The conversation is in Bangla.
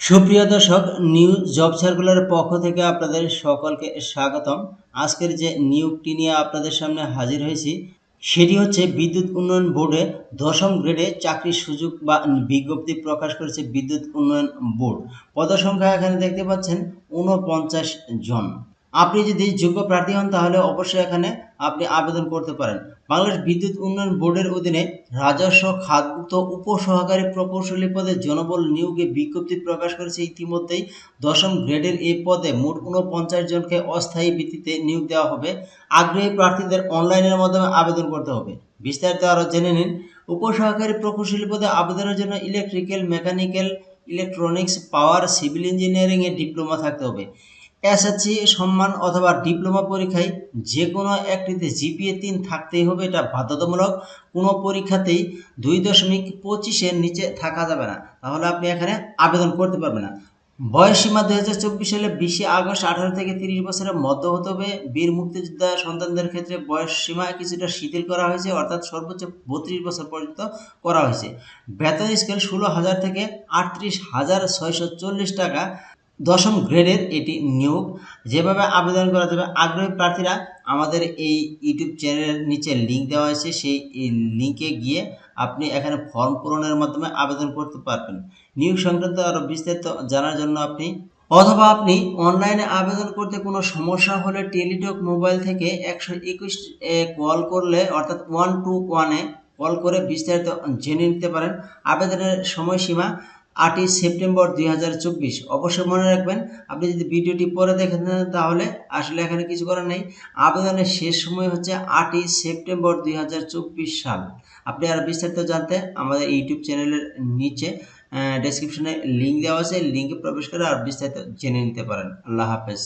সুপ্রিয় দর্শক, নিউ জব সার্কুলারের পক্ষ থেকে আপনাদের সকলকে স্বাগতম। আজকের যে নিয়োগটি নিয়ে আপনাদের সামনে হাজির হয়েছি, সেটি হচ্ছে বিদ্যুৎ উন্নয়ন বোর্ডে দশম গ্রেডে চাকরির সুযোগ বা বিজ্ঞপ্তি প্রকাশ করেছে বিদ্যুৎ উন্নয়ন বোর্ড। পদসংখ্যা এখানে দেখতে পাচ্ছেন ঊনপঞ্চাশ জন। আপনি যদি যোগ্য প্রার্থী হন, তাহলে অবশ্যই এখানে আপনি আবেদন করতে পারেন। বাংলাদেশ বিদ্যুৎ উন্নয়ন বোর্ডের অধীনে রাজস্ব, খাতভুক্ত, উপসহকারী প্রকৌশলী পদে জনবল নিয়োগে বিজ্ঞপ্তি প্রকাশ করেছে। ইতিমধ্যেই দশম গ্রেডের এই পদে মোট ঊনপঞ্চাশ জনকে অস্থায়ী ভিত্তিতে নিয়োগ দেওয়া হবে। আগ্রহী প্রার্থীদের অনলাইনের মাধ্যমে আবেদন করতে হবে। বিস্তারিত আরও জেনে নিন। উপসহকারী প্রকৌশলী পদে আবেদনের জন্য electrical, mechanical, electronics, power, civil ইঞ্জিনিয়ারিংয়ে ডিপ্লোমা থাকতে হবে। এসএসসি, সম্মান অথবা ডিপ্লোমা পরীক্ষায় যে কোনো একটিতে জিপিএ তিন থাকতেই হবে, এটা বাধ্যতামূলক। কোনো পরীক্ষাতেই দুই দশমিক পঁচিশের নিচে থাকা যাবে না। তাহলে আপনি এখানে আবেদন করতে পারবেন না। বয়স সীমা দুই হাজার চব্বিশ সালে বিশে আগস্ট আঠারো থেকে তিরিশ বছরের মধ্যে হতে হবে বীর মুক্তিযোদ্ধা সন্তানদের ক্ষেত্রে বয়স সীমা কিছুটা শিথিল করা হয়েছে, অর্থাৎ সর্বোচ্চ বত্রিশ বছর পর্যন্ত করা হয়েছে। বেতন স্কেল ষোলো হাজার থেকে আটত্রিশ হাজার ছয়শো চল্লিশ টাকা। দশম গ্রেডের এটি নিয়োগ। যেভাবে আবেদন করা যাবে, আগ্রহী প্রার্থীরা আমাদের এই ইউটিউব চ্যানেলের নিচে লিঙ্ক দেওয়া হয়েছে, সেই লিঙ্কে গিয়ে আপনি এখানে ফর্ম পূরণের মাধ্যমে আবেদন করতে পারবেন। নিয়োগ সংক্রান্ত আরও বিস্তারিত জানার জন্য আপনি, অথবা আপনি অনলাইনে আবেদন করতে কোনো সমস্যা হলে টেলিটক মোবাইল থেকে একশো একুশ কল করলে, অর্থাৎ ওয়ান টু ওয়ানে কল করে বিস্তারিত জেনে নিতে পারেন। আবেদনের সময়সীমা আটই সেপ্টেম্বর দুই হাজার চব্বিশ। অবশ্যই মনে রাখবেন, আপনি যদি ভিডিওটি পরে দেখেন তাহলে আসলে এখানে কিছু করার নেই। আবেদনের শেষ সময় হচ্ছে আটই সেপ্টেম্বর দুই হাজার চব্বিশ সাল। আপনি আর বিস্তারিত জানতে আমাদের ইউটিউব চ্যানেলের নিচে ডেসক্রিপশনে লিঙ্ক দেওয়া আছে। লিঙ্কে প্রবেশ করে আর বিস্তারিত জেনে নিতে পারেন। আল্লাহ হাফেজ।